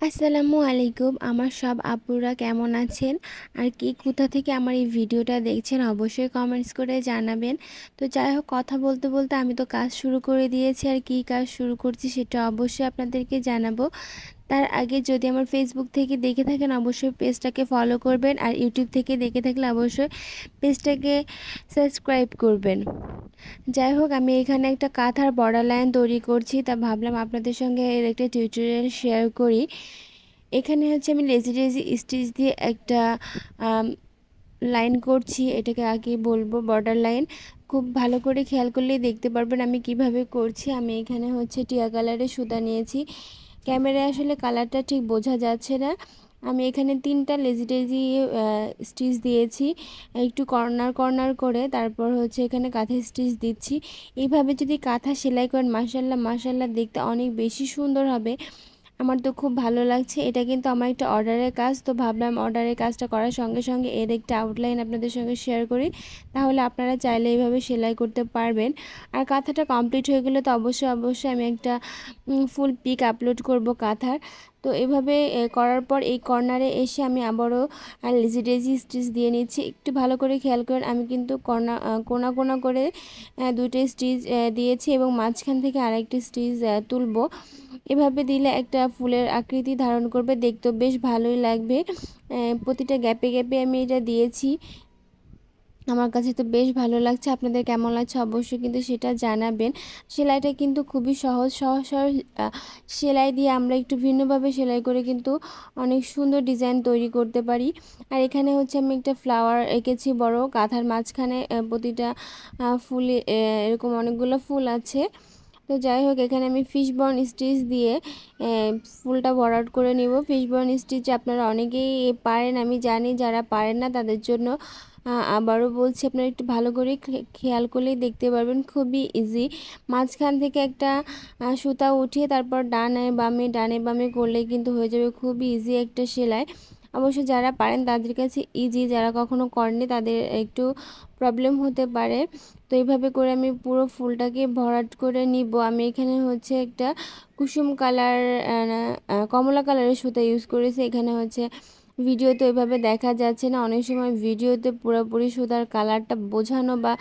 আসসালামু আলাইকুম। আমার সব আপুরা কেমন আছেন? আর কি কোথা থেকে আমার এই ভিডিওটা দেখছেন অবশ্যই কমেন্টস করে জানাবেন। তো যাই হোক, কথা বলতে বলতে আমি তো কাজ শুরু করে দিয়েছি। আর কি কাজ শুরু করছি সেটা অবশ্যই আপনাদেরকে জানাব। তার আগে যদি আমার ফেসবুক থেকে দেখে থাকেন, অবশ্যই পেজটাকে ফলো করবেন আর ইউটিউব থেকে দেখে থাকলে অবশ্যই পেজটাকে সাবস্ক্রাইব করবেন। যাই হোক, আমি এখানে একটা কাঁথার বর্ডার লাইন তৈরি করছি। তা ভাবলাম আপনাদের সঙ্গে এর একটা টিউটোরিয়াল শেয়ার করি। এখানে হচ্ছে আমি লেজি লেজি স্টিচ দিয়ে একটা লাইন করছি। এটাকে আগে বলব বর্ডার লাইন খুব ভালো করে খেয়াল করলেই দেখতে পারবেন আমি কীভাবে করছি। আমি এখানে হচ্ছে টিয়া কালারের সুতা নিয়েছি। ক্যামেরায় আসলে কালারটা ঠিক বোঝা যাচ্ছে না। আমি এখানে তিনটা লেজি টেজি স্টিচ দিয়েছি। একটু কর্নার কর্নার করে তারপর হচ্ছে এখানে কাঁথা স্টিচ দিচ্ছি। এইভাবে যদি কাঁথা সেলাই করেন মাসাল্লাহ মাসাল্লাহ দেখতে অনেক বেশি সুন্দর হবে। আমার তো খুব ভালো লাগছে। এটা কিন্তু আমার একটা অর্ডারের কাজ। তো ভাবলাম অর্ডারের কাজটা করার সঙ্গে সঙ্গে এর একটা আউটলাইন আপনাদের সঙ্গে শেয়ার করি। তাহলে আপনারা চাইলে এইভাবে সেলাই করতে পারবেন। আর কাঁথাটা কমপ্লিট হয়ে গেলে তো অবশ্যই অবশ্যই আমি একটা ফুল পিক আপলোড করব কাঁথার। তো এভাবে করার পর এই কর্নারে এসে আমি আবারও লেজি ডেজি স্টিচ দিয়ে নিচ্ছি। একটু ভালো করে খেয়াল করেন, আমি কিন্তু কর্না কোনা কোনা করে দুটো স্টিচ দিয়েছি এবং মাঝখান থেকে আরেকটি স্টিচ তুলবো। এভাবে দিলে একটা ফুলের আকৃতি ধারণ করবে, দেখতেও বেশ ভালোই লাগবে। প্রতিটা গ্যাপে গ্যাপে আমি এটা দিয়েছি। আমার কাছে তো বেশ ভালো লাগছে, আপনাদের কেমন লাগছে অবশ্যই কিন্তু সেটা জানাবেন। সেলাইটা কিন্তু খুবই সহজ সহজ সহজ সেলাই দিয়ে আমরা একটু ভিন্নভাবে সেলাই করে কিন্তু অনেক সুন্দর ডিজাইন তৈরি করতে পারি। আর এখানে হচ্ছে আমি একটা ফ্লাওয়ার এঁকেছি বড় কাঁথার মাঝখানে প্রতিটা ফুলে এরকম অনেকগুলো ফুল আছে। তো যাই হোক, এখানে আমি ফিশ স্টিচ দিয়ে ফুলটা ভরাট করে নিব। ফিশ বর্ন স্টিচ আপনারা অনেকেই পারেন, আমি জানি যারা পারেন না তাদের জন্য আবারও বলছি, আপনারা একটু ভালো করে খেয়াল করলেই দেখতে পারবেন, খুবই ইজি মাঝখান থেকে একটা সুতা উঠিয়ে তারপর ডানে বামে ডানে বামে করলে কিন্তু হয়ে যাবে খুবই ইজি একটা সেলাই। অবশ্য যারা পারেন তাদের কাছে ইজি যারা কখনো করেনি তাদের একটু প্রবলেম হতে পারে। তো এইভাবে করে আমি পুরো ফুলটাকে ভরাট করে নিব। আমি এখানে হচ্ছে একটা কুসুম কালার কমলা কালারের সুতা ইউজ করেছি। এখানে হচ্ছে ভিডিওতে ওইভাবে দেখা যাচ্ছে না। অনেক সময় ভিডিওতে পুরোপুরি সুতার কালারটা বোঝানো বা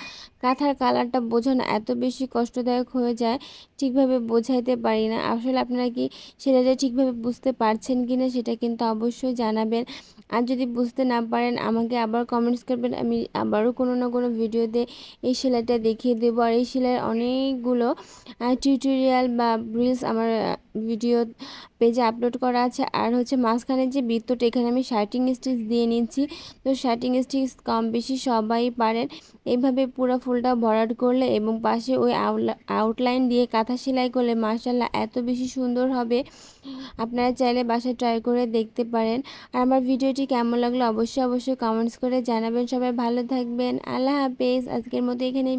কাঁথার কালারটা বোঝানো এত বেশি কষ্টদায়ক হয়ে যায়, ঠিকভাবে বোঝাইতে পারি না। আসলে আপনারা কি সেটাটা ঠিকভাবে বুঝতে পারছেন কি না সেটা কিন্তু অবশ্যই জানাবেন। আর যদি বুঝতে না পারেন, আমাকে আবার কমেন্টস করবেন। আমি আবারও কোনো না কোনো ভিডিওতে এই সেলাইটা দেখিয়ে দেবো। আর এই সেলাইয়ের অনেকগুলো টিউটোরিয়াল বা রিলস আমার ভিডিও পেজে আপলোড করা আছে। আর হচ্ছে মাঝখানে যে বৃত্তটা এখানে আমি শার্টিং স্টিচ দিয়ে নিচ্ছি। তো শার্টিং স্টিচ কম বেশি সবাই পারেন। এইভাবে পুরো ফুলটা ভরাট করলে এবং পাশে ওই আউটলাইন দিয়ে কাঁথা সেলাই করলে মার্শাল্লাহ এত বেশি সুন্দর হবে। আপনারা চাইলে বাসায় ট্রাই করে দেখতে পারেন। আর আমার ভিডিওটি কেমন লাগল অবশ্যই অবশ্যই কমেন্টস করে জানাবেন। সবাই ভালো থাকবেন। আল্লাহ হাফেজ। আজকের মতো এখানেই